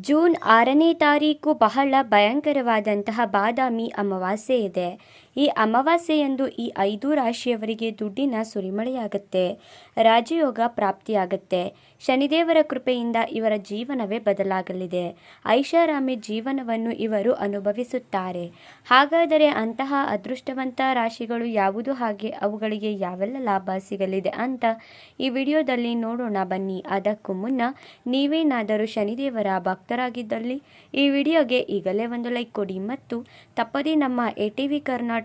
June ಆರನೇ ತಾರೀಕು ಬಹಳ ಭಯಂಕರವಾದಂತಹ ಬಾದಾಮಿ ಅಮಾವಾಸ್ಯೆ ಇದೆ. ಈ ಅಮಾವಾಸ್ಯೆಯಂದು ಈ ಐದು ರಾಶಿಯವರಿಗೆ ದುಡ್ಡಿನ ಸುರಿಮಳೆಯಾಗುತ್ತೆ. ರಾಜಯೋಗ ಪ್ರಾಪ್ತಿಯಾಗುತ್ತೆ. ಶನಿದೇವರ ಕೃಪೆಯಿಂದ ಇವರ ಜೀವನವೇ ಬದಲಾಗಲಿದೆ. ಐಷಾರಾಮಿ ಜೀವನವನ್ನು ಇವರು ಅನುಭವಿಸುತ್ತಾರೆ. ಹಾಗಾದರೆ ಅಂತಹ ಅದೃಷ್ಟವಂತ ರಾಶಿಗಳು ಯಾವುದು? ಹಾಗೆ ಅವುಗಳಿಗೆ ಯಾವೆಲ್ಲ ಲಾಭ ಸಿಗಲಿದೆ ಅಂತ ಈ ವಿಡಿಯೋದಲ್ಲಿ ನೋಡೋಣ ಬನ್ನಿ. ಅದಕ್ಕೂ ಮುನ್ನ ನೀವೇನಾದರೂ ಶನಿದೇವರ ಭಕ್ತರಾಗಿದ್ದಲ್ಲಿ ಈ ವಿಡಿಯೋಗೆ ಈಗಲೇ ಒಂದು ಲೈಕ್ ಕೊಡಿ ಮತ್ತು ತಪ್ಪದೇ ನಮ್ಮ A T V Karnataka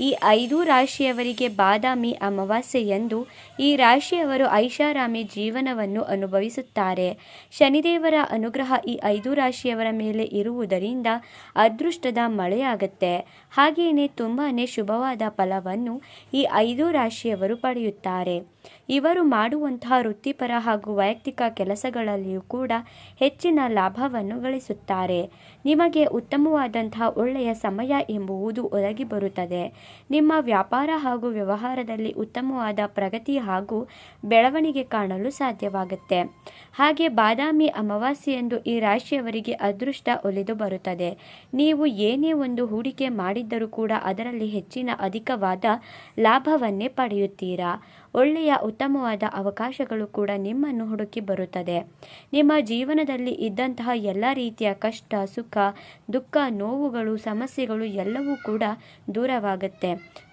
ಈ ಐದು ರಾಶಿಯವರಿಗೆ ಬಾದಾಮಿ ಅಮಾವಾಸ್ಯೆಯಂದು ಈ ರಾಶಿಯವರು ಐಷಾರಾಮಿ ಜೀವನವನ್ನು ಅನುಭವಿಸುತ್ತಾರೆ. ಶನಿದೇವರ ಅನುಗ್ರಹ ಈ ಐದು ರಾಶಿಯವರ ಮೇಲೆ ಇರುವುದರಿಂದ ಅದೃಷ್ಟದ ಮಳೆಯಾಗುತ್ತೆ. ಹಾಗೆಯೇ ತುಂಬಾ ಶುಭವಾದ ಫಲವನ್ನು ಈ ಐದು ರಾಶಿಯವರು ಪಡೆಯುತ್ತಾರೆ. ಇವರು ಮಾಡುವಂತಹ ವೃತ್ತಿಪರ ಹಾಗೂ ವೈಯಕ್ತಿಕ ಕೆಲಸಗಳಲ್ಲಿಯೂ ಕೂಡ ಹೆಚ್ಚಿನ ಲಾಭವನ್ನು ಗಳಿಸುತ್ತಾರೆ. ನಿಮಗೆ ಉತ್ತಮವಾದಂತಹ ಒಳ್ಳೆಯ ಸಮಯ ಎಂಬುವುದು ಒದಗಿ ಬರುತ್ತದೆ. ನಿಮ್ಮ ವ್ಯಾಪಾರ ಹಾಗೂ ವ್ಯವಹಾರದಲ್ಲಿ ಉತ್ತಮವಾದ ಪ್ರಗತಿ ಹಾಗೂ ಬೆಳವಣಿಗೆ ಕಾಣಲು ಸಾಧ್ಯವಾಗುತ್ತೆ. ಹಾಗೆ ಬಾದಾಮಿ ಅಮಾವಾಸ್ಯೆಯಂದು ಈ ರಾಶಿಯವರಿಗೆ ಅದೃಷ್ಟ ಒಲಿದು ಬರುತ್ತದೆ. ನೀವು ಏನೇ ಒಂದು ಹೂಡಿಕೆ ಮಾಡಿದ್ದರೂ ಕೂಡ ಅದರಲ್ಲಿ ಹೆಚ್ಚಿನ ಅಧಿಕವಾದ ಲಾಭವನ್ನೇ ಪಡೆಯುತ್ತೀರಾ? ಒಳ್ಳೆಯ, ಉತ್ತಮವಾದ ಅವಕಾಶಗಳು ಕೂಡ ನಿಮ್ಮನ್ನು ಹುಡುಕಿ ಬರುತ್ತದೆ. ನಿಮ್ಮ ಜೀವನದಲ್ಲಿ ಇದ್ದಂತಹ ಎಲ್ಲ ರೀತಿಯ ಕಷ್ಟ, ಸುಖ, ದುಃಖ, ನೋವುಗಳು, ಸಮಸ್ಯೆಗಳು ಎಲ್ಲವೂ ಕೂಡ ದೂರವಾಗುತ್ತೆ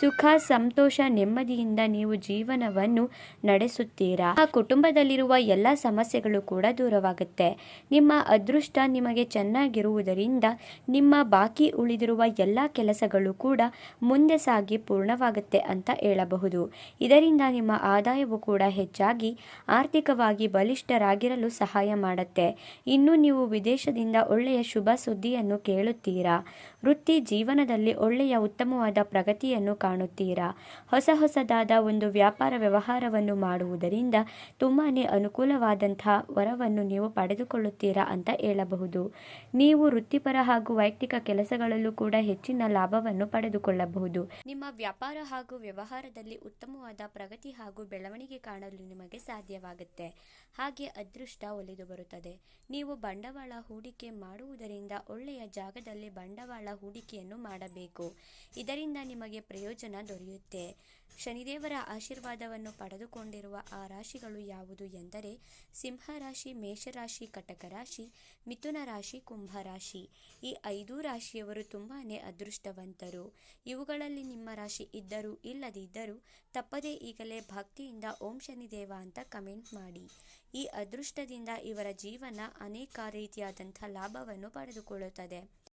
ಸುಖ, ಸಂತೋಷ, ನೆಮ್ಮದಿಯಿಂದ ನೀವು ಜೀವನವನ್ನು ನಡೆಸುತ್ತೀರಾ? ಆ ಕುಟುಂಬದಲ್ಲಿರುವ ಎಲ್ಲ ಸಮಸ್ಯೆಗಳು ಕೂಡ ದೂರವಾಗುತ್ತೆ. ನಿಮ್ಮ ಅದೃಷ್ಟ ನಿಮಗೆ ಚೆನ್ನಾಗಿರುವುದರಿಂದ ನಿಮ್ಮ ಬಾಕಿ ಉಳಿದಿರುವ ಎಲ್ಲ ಕೆಲಸಗಳು ಕೂಡ ಮುಂದೆ ಸಾಗಿ ಪೂರ್ಣವಾಗುತ್ತೆ ಅಂತ ಹೇಳಬಹುದು. ಇದರಿಂದ ನಿಮ್ಮ ಆದಾಯವು ಕೂಡ ಹೆಚ್ಚಾಗಿ ಆರ್ಥಿಕವಾಗಿ ಬಲಿಷ್ಠರಾಗಿರಲು ಸಹಾಯ ಮಾಡುತ್ತೆ. ಇನ್ನು ನೀವು ವಿದೇಶದಿಂದ ಒಳ್ಳೆಯ ಶುಭ ಸುದ್ದಿಯನ್ನು ಕೇಳುತ್ತೀರಾ? ವೃತ್ತಿ ಜೀವನದಲ್ಲಿ ಒಳ್ಳೆಯ ಉತ್ತಮವಾದ ಪ್ರಗತಿಯನ್ನು ಕಾಣುತ್ತೀರಾ? ಹೊಸ ಹೊಸದಾದ ಒಂದು ವ್ಯಾಪಾರ ವ್ಯವಹಾರವನ್ನು ಮಾಡುವುದರಿಂದ ತುಂಬಾ ಅನುಕೂಲವಾದಂತಹ ವರವನ್ನು ನೀವು ಪಡೆದುಕೊಳ್ಳುತ್ತೀರಾ ಅಂತ ಹೇಳಬಹುದು. ನೀವು ವೃತ್ತಿಪರ ಹಾಗೂ ವೈಯಕ್ತಿಕ ಕೆಲಸಗಳಲ್ಲೂ ಕೂಡ ಹೆಚ್ಚಿನ ಲಾಭವನ್ನು ಪಡೆದುಕೊಳ್ಳಬಹುದು. ನಿಮ್ಮ ವ್ಯಾಪಾರ ಹಾಗೂ ವ್ಯವಹಾರದಲ್ಲಿ ಉತ್ತಮವಾದ ಪ್ರಗತಿ ಹಾಗೂ ಬೆಳವಣಿಗೆ ಕಾಣಲು ನಿಮಗೆ ಸಾಧ್ಯವಾಗುತ್ತೆ. ಹಾಗೆ ಅದೃಷ್ಟ ಒಲಿದು ಬರುತ್ತದೆ. ನೀವು ಬಂಡವಾಳ ಹೂಡಿಕೆ ಮಾಡುವುದರಿಂದ ಒಳ್ಳೆಯ ಜಾಗದಲ್ಲಿ ಬಂಡವಾಳ ಹೂಡಿಕೆಯನ್ನು ಮಾಡಬೇಕು. ಇದರಿಂದ ನಿಮಗೆ ಪ್ರಯೋಜನ ದೊರೆಯುತ್ತೆ. ಶನಿದೇವರ ಆಶೀರ್ವಾದವನ್ನು ಪಡೆದುಕೊಂಡಿರುವ ಆ ರಾಶಿಗಳು ಯಾವುದು ಎಂದರೆ ಸಿಂಹರಾಶಿ, ಮೇಷರಾಶಿ ಕಟಕ ರಾಶಿ ಮಿಥುನ ರಾಶಿ ಕುಂಭ ರಾಶಿ ಈ ಐದು ರಾಶಿಯವರು ತುಂಬಾ ಅದೃಷ್ಟವಂತರು. ಇವುಗಳಲ್ಲಿ ನಿಮ್ಮ ರಾಶಿ ಇದ್ದರೂ ಇಲ್ಲದಿದ್ದರೂ ತಪ್ಪದೇ ಈಗಲೇ ಭಕ್ತಿಯಿಂದ ಓಂ ಶನಿದೇವ ಅಂತ ಕಮೆಂಟ್ ಮಾಡಿ. ಈ ಅದೃಷ್ಟದಿಂದ ಇವರ ಜೀವನ ಅನೇಕ ರೀತಿಯಾದಂಥ ಲಾಭವನ್ನು ಪಡೆದುಕೊಳ್ಳುತ್ತದೆ.